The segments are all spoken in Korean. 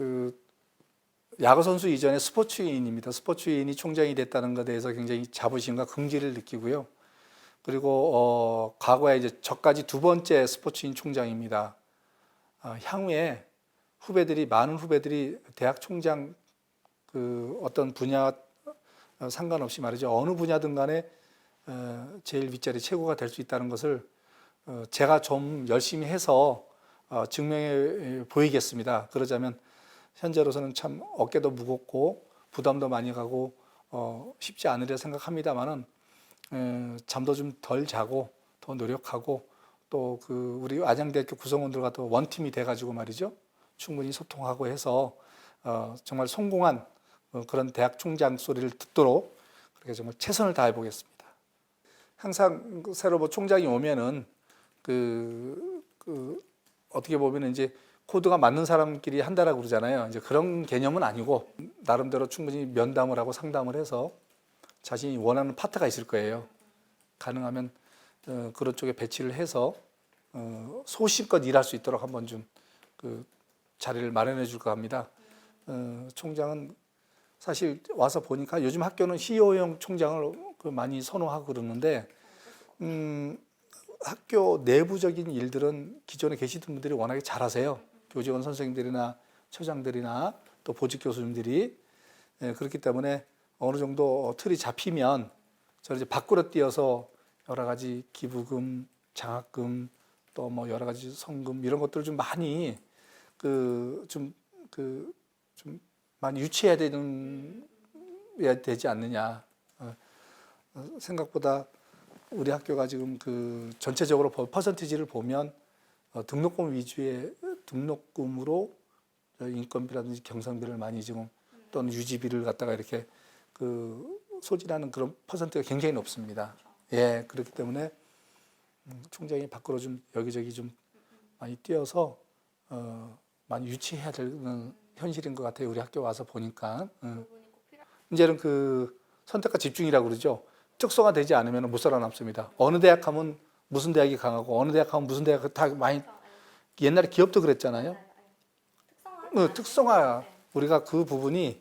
그 야구 선수 이전에 스포츠인입니다. 스포츠인이 총장이 됐다는 것에 대해서 굉장히 자부심과 긍지를 느끼고요. 그리고 어, 과거에 이제 저까지 두 번째 스포츠인 총장입니다. 어, 향후에 후배들이 많은 후배들이 대학 총장 그 어떤 분야 어, 상관없이 말이죠 어느 분야든 간에 어, 제일 윗자리 최고가 될 수 있다는 것을 어, 제가 좀 열심히 해서 어, 증명해 보이겠습니다. 그러자면 현재로서는 참 어깨도 무겁고 부담도 많이 가고 어, 쉽지 않으리라 생각합니다만은 에, 잠도 좀 덜 자고 더 노력하고 또 그 우리 안양대학교 구성원들과 또 원팀이 돼가지고 말이죠 충분히 소통하고 해서 어, 정말 성공한 어, 그런 대학 총장 소리를 듣도록 그렇게 정말 최선을 다해 보겠습니다. 항상 그 새로 뭐 총장이 오면은 그, 그 어떻게 보면 이제 코드가 맞는 사람끼리 한다라고 그러잖아요. 이제 그런 개념은 아니고 나름대로 충분히 면담을 하고 상담을 해서 자신이 원하는 파트가 있을 거예요. 가능하면 어, 그런 쪽에 배치를 해서 어, 소신껏 일할 수 있도록 한번 좀 그 자리를 마련해 줄까 합니다. 어, 총장은 사실 와서 보니까 요즘 학교는 CEO형 총장을 그 많이 선호하고 그러는데 음, 학교 내부적인 일들은 기존에 계시던 분들이 워낙에 잘하세요. 교직원 선생님들이나 처장들이나 또 보직 교수님들이 예, 그렇기 때문에 어느 정도 틀이 잡히면 저를 이제 밖으로 뛰어서 여러 가지 기부금, 장학금 또 뭐 여러 가지 성금 이런 것들을 좀 많이 그 좀 그 좀 많이 유치해야 되는 해야 되지 않느냐. 어, 어, 생각보다 우리 학교가 지금 그 전체적으로 버- 퍼센티지를 보면 어, 등록금 위주의 등록금으로 저 인건비라든지 경성비를 많이 지금 또는 유지비를 갖다가 이렇게 그 소진하는 그런 퍼센트가 굉장히 높습니다. 예, 그렇기 때문에 음, 총장이 밖으로 좀 여기저기 좀 많이 뛰어서 어, 많이 유치해야 되는 현실인 것 같아요. 우리 학교 와서 보니까. 음. 이제는 그 선택과 집중이라고 그러죠. 특성화 되지 않으면 못 살아남습니다. 어느 대학 가면 무슨 대학이 강하고 어느 대학 가면 무슨 대학 다 많이 옛날에 기업도 그랬잖아요. 어, 특성화 우리가 그 부분이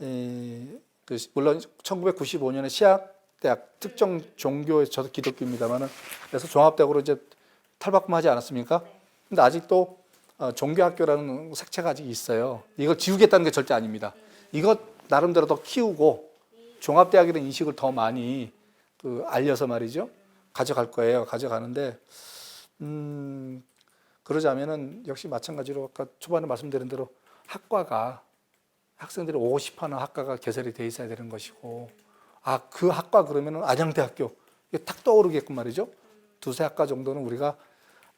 에, 그 물론 1995년에 시학대학 특정 종교에 저도 기독교입니다만은 그래서 종합대학으로 이제 탈바꿈하지 않았습니까? 근데 아직도 어, 종교학교라는 색채가 아직 있어요. 이걸 지우겠다는 게 절대 아닙니다. 이것 나름대로 더 키우고 종합대학이라는 인식을 더 많이 그 알려서 말이죠. 가져갈 거예요. 가져가는데 음, 그러자면은 역시 마찬가지로 아까 초반에 말씀드린 대로 학과가 학생들이 오고 싶어 하는 학과가 개설이 돼 있어야 되는 것이고 아 그 학과 그러면은 안양대학교 이게 탁 떠오르게끔 말이죠. 두세 학과 정도는 우리가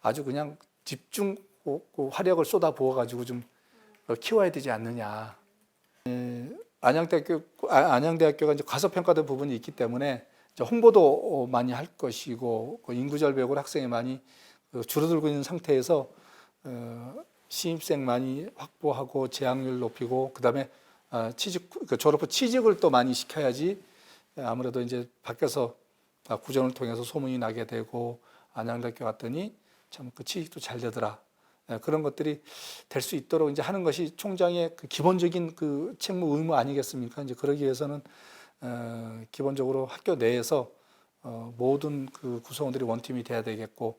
아주 그냥 집중 그 화력을 쏟아 부어 가지고 좀 키워야 되지 않느냐. 에, 안양대학교 아, 안양대학교가 이제 과소평가된 부분이 있기 때문에 홍보도 많이 할 것이고 그 인구 절벽으로 학생이 많이 그 줄어들고 있는 상태에서 어, 신입생 많이 확보하고 재학률 높이고 그다음에 아, 취직 그 졸업 후 취직을 또 많이 시켜야지 아무래도 이제 밖에서 아, 구전을 통해서 소문이 나게 되고 안양대학교 갔더니 참 그 취직도 잘 되더라 예, 그런 것들이 될 수 있도록 이제 하는 것이 총장의 그 기본적인 그 책무 의무 아니겠습니까? 이제 그러기 위해서는 어, 기본적으로 학교 내에서 어, 모든 그 구성원들이 원팀이 돼야 되겠고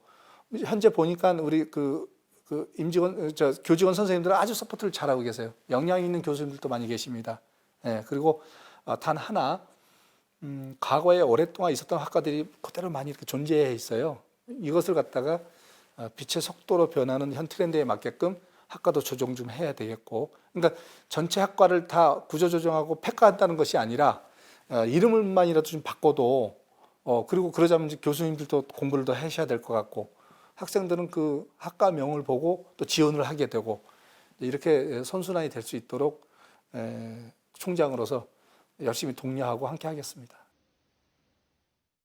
현재 보니까 우리 그, 그 임직원 저 교직원 선생님들은 아주 서포트를 잘하고 계세요. 역량 있는 교수님들도 많이 계십니다. 예, 그리고 어, 단 하나 음, 과거에 오랫동안 있었던 학과들이 그대로 많이 이렇게 존재해 있어요. 이것을 갖다가 어, 빛의 속도로 변하는 현 트렌드에 맞게끔 학과도 조정 좀 해야 되겠고, 그러니까 전체 학과를 다 구조 조정하고 폐과한다는 것이 아니라 어, 이름을만이라도 좀 바꿔도 어, 그리고 그러자면 이제 교수님들도 공부를 더 하셔야 될 것 같고 학생들은 그 학과명을 보고 또 지원을 하게 되고 이렇게 선순환이 될 수 있도록 에, 총장으로서 열심히 독려하고 함께 하겠습니다.